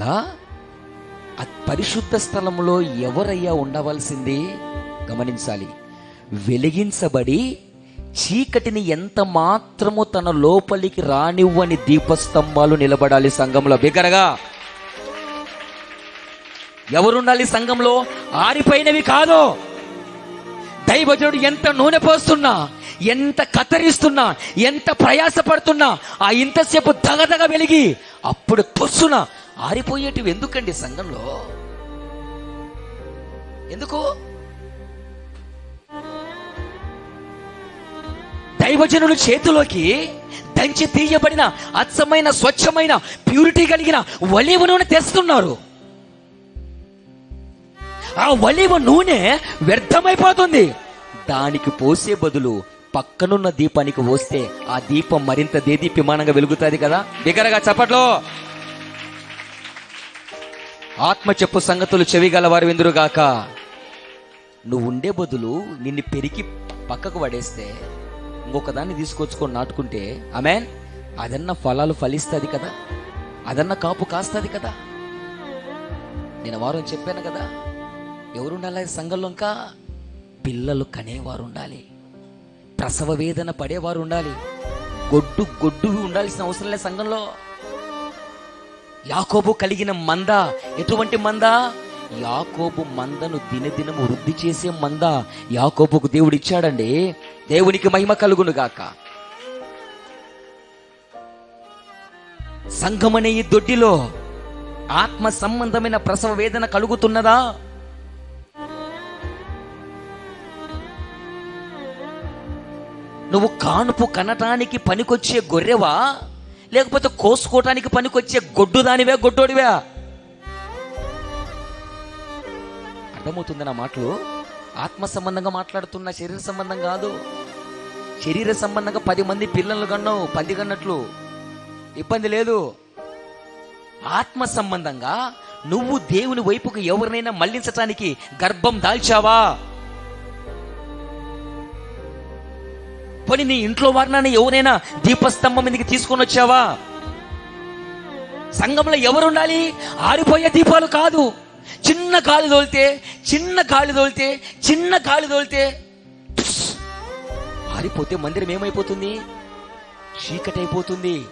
అనగా ఆ పరిశుద్ధ స్థలంలో ఎవరయ్యా ఉండవలసింది? గమనించాలి. వెలిగించబడి చీకటిని ఎంత మాత్రము తన లోపలికి రానివ్వని దీపస్తంభాలు నిలబడాలి సంఘంలో బిగరగా ఎవరుండాలి సంఘంలో? ఆరిపోయినవి కాదు. దైవజనుడు ఎంత నూనె పోస్తున్నా ఎంత కతరిస్తున్నా ఎంత ప్రయాసపడుతున్నా ఆ ఇంతసేపు దగదగ వెలిగి అప్పుడు తొస్సున ఆరిపోయేటివి ఎందుకండి సంఘంలో? ఎందుకు? దైవజనుల చేతిలోకి దంచి తీయబడిన అచ్చమైన స్వచ్ఛమైన ప్యూరిటీ కలిగిన ఒలివ నూనె తెస్తున్నారు. ఆ ఒలివ నూనె వ్యర్థమైపోతుంది. దానికి పోసే బదులు పక్కనున్న దీపానికి పోస్తే ఆ దీపం మరింత దేదీప్యమానంగా వెలుగుతుంది కదా? బిగరగా చప్పట్లో. ఆత్మ చెప్పు సంగతులు చెవిగల వారు విందురుగాక. నువ్వు ఉండే బదులు నిన్ను పెరిగి పక్కకు పడేస్తే ఇంకొక దాన్ని తీసుకొచ్చుకొని నాటుకుంటే ఆమెన్? అదన్న ఫలాలు ఫలిస్తుంది కదా. అదన్న కాపు కాస్తుంది కదా. నేను వారం చెప్పాను కదా. ఎవరుండాలి సంఘంలో ఇంకా? పిల్లలు కనేవారు ఉండాలి ప్రసవ వేదన పడేవారు ఉండాలి గొడ్డు గొడ్డు ఉండాల్సిన అవసరం లేదు సంఘంలో. యాకోబు కలిగిన మంద. ఎటువంటి మంద? యాకోబు మందను దినదినము వృద్ధి చేసే మంద యాకోబుకు దేవుడు ఇచ్చాడండి దేవునికి మహిమ కలుగును గాక సంఘమనే ఈ దొడ్డిలో ఆత్మ సంబంధమైన ప్రసవ వేదన కలుగుతున్నదా? నువ్వు కానుపు కనటానికి పనికొచ్చే గొర్రెవా? లేకపోతే కోసుకోవటానికి పనికొచ్చే గొడ్డు దానివే గొడ్డోడివే. అర్థమవుతుంది నా మాటలు? ఆత్మ సంబంధంగా మాట్లాడుతున్న శరీర సంబంధం కాదు. శరీర సంబంధంగా పది మంది పిల్లలు కన్నావు పంది కన్నట్లు. ఇబ్బంది లేదు. ఆత్మ సంబంధంగా నువ్వు దేవుని వైపుకు ఎవరినైనా మళ్ళించటానికి గర్భం దాల్చావా? పోనీ నీ ఇంట్లో వారినైనా ఎవరైనా దీపస్తంభం మీదకి తీసుకొని వచ్చావా? సంఘంలో ఎవరు ఉండాలి ఆరిపోయే దీపాలు కాదు. చిన్న గాలి తోలితే చిన్న గాలి తోలితే చిన్న గాలి తోలితే. ఆరిపోతే మందిరం ఏమైపోతుంది? చీకటి అయిపోతుంది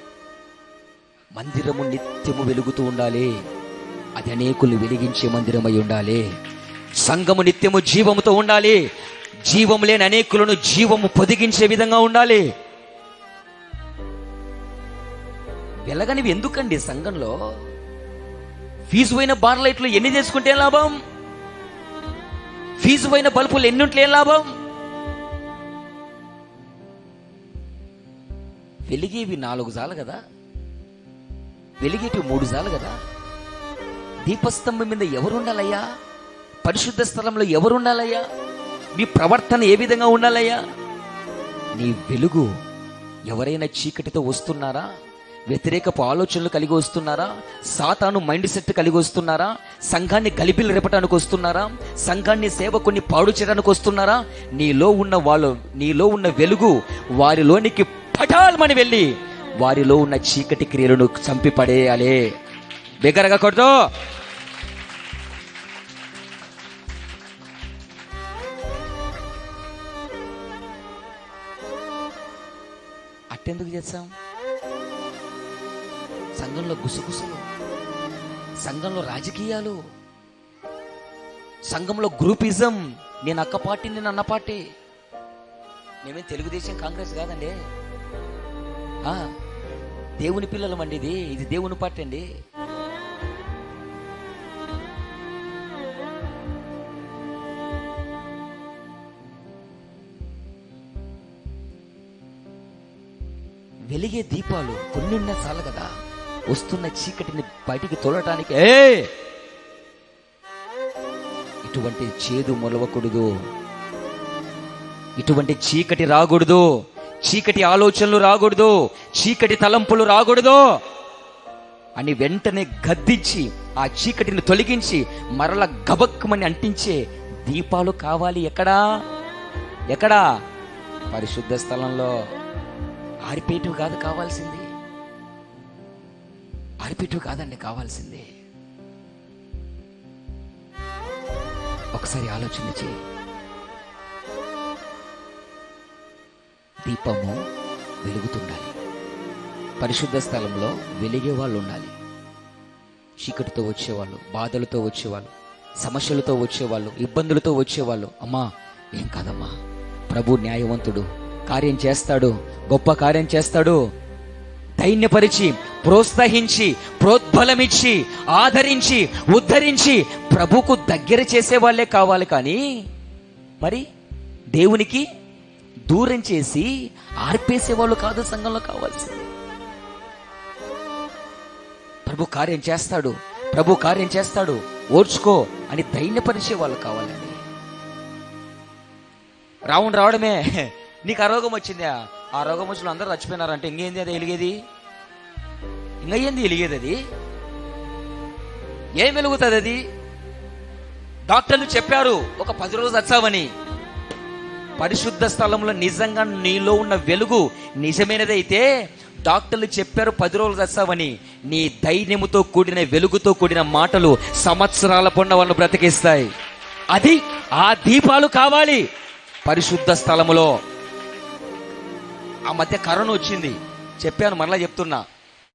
మందిరము నిత్యము వెలుగుతూ ఉండాలి. అది అనేకులు వెలిగించే మందిరమై ఉండాలి. సంఘము నిత్యము జీవముతో ఉండాలి. జీవము లేని అనేకులను జీవము పొదిగించే విధంగా ఉండాలి. వెలగనివి ఎందుకండి సంఘంలో? ఫీజు పోయిన బార్ లైట్లు ఎన్ని చేసుకుంటే లాభం? ఫీజు పోయిన బల్బులు ఎన్ని ఉంటే లాభం? వెలిగేవి నాలుగు జాలు కదా? వెలిగేటివి మూడు సార్లు కదా? దీపస్తంభం మీద ఎవరు ఉండాలయ్యా పరిశుద్ధ స్థలంలో ఎవరు ఉండాలయ్యా మీ ప్రవర్తన ఏ విధంగా ఉండాలయ్యా? నీ వెలుగు ఎవరైనా చీకటితో వస్తున్నారా? వ్యతిరేకపు ఆలోచనలు కలిగి వస్తున్నారా? సాతాను మైండ్ సెట్ కలిగి వస్తున్నారా? సంఘాన్ని గలిపిలు రేపటానికి వస్తున్నారా? సంఘాన్ని సేవకుని పాడు చేయడానికి వస్తున్నారా? నీలో ఉన్న వాళ్ళు నీలో ఉన్న వెలుగు వారిలోనికి పటాల్మని వెళ్ళి వారిలో ఉన్న చీకటి క్రియలను చంపి పడేయాలి బిగ్గరగా కొడుతూ ఎందుకు చేస్తాం సంఘంలో గుసగుసలు సంఘంలో రాజకీయాలు సంఘంలో గ్రూపిజం నేను అక్క పార్టీ నేను అన్న పార్టీ. మేమే తెలుగుదేశం కాంగ్రెస్ కాదండి. ఆ, దేవుని పిల్లలం అండి ఇది. ఇది దేవుని పార్టీ అండి. వెలిగే దీపాలు కొన్ని ఉన్న చాలు కదా. వస్తున్న చీకటిని బయటికి తోలటానికి ఏ! ఇటువంటి చేదు మొలవకూడదు. ఇటువంటి చీకటి రాకూడదు. చీకటి ఆలోచనలు రాకూడదు. చీకటి తలంపులు రాకూడదు. అని వెంటనే గద్దించి ఆ చీకటిని తొలగించి మరల గబక్కుమని అంటించే దీపాలు కావాలి ఎక్కడా? ఎక్కడా? పరిశుద్ధ స్థలంలో. ఆరిపేటివి కాదు కావాల్సింది. ఆరిపేటివి కాదండి కావాల్సింది. ఒకసారి ఆలోచన చేయి. దీపము వెలుగుతుండాలి. పరిశుద్ధ స్థలంలో వెలిగే వాళ్ళు ఉండాలి. చీకటితో వచ్చేవాళ్ళు బాధలతో వచ్చేవాళ్ళు సమస్యలతో వచ్చేవాళ్ళు ఇబ్బందులతో వచ్చేవాళ్ళు. అమ్మా ఏం కాదమ్మా? ప్రభు న్యాయవంతుడు. కార్యం చేస్తాడు గొప్ప కార్యం చేస్తాడు. ధైర్యపరిచి ప్రోత్సహించి ప్రోద్బలమిచ్చి ఆదరించి ఉద్ధరించి ప్రభుకు దగ్గర చేసే వాళ్ళే కావాలి కానీ మరి దేవునికి దూరం చేసి ఆర్పేసే వాళ్ళు కాదు సంఘంలో కావాల్సింది. ప్రభు కార్యం చేస్తాడు ప్రభు కార్యం చేస్తాడు ఓర్చుకో అని ధైర్యపరిచే వాళ్ళు కావాలండి రావణ్ రావడమే. నీకు ఆ రోగం వచ్చిందా? ఆ రోగం వచ్చిన అందరూ చచ్చిపోయినారంటే ఇంకేంది అది? వెలిగేది? ఇంకా వెలిగేది అది? ఏం వెలుగుతుంది అది? డాక్టర్లు చెప్పారు ఒక పది రోజులు వచ్చావని పరిశుద్ధ స్థలంలో నిజంగా నీలో ఉన్న వెలుగు నిజమైనదైతే డాక్టర్లు చెప్పారు పది రోజులు చస్తావని నీ ధైర్యముతో కూడిన వెలుగుతో కూడిన మాటలు సంవత్సరాల పొండ వాళ్ళు బ్రతికిస్తాయి. అది ఆ దీపాలు కావాలి. పరిశుద్ధ స్థలములో ఆ మధ్య కరోనా వచ్చింది. చెప్పాను మరలా చెప్తున్నా.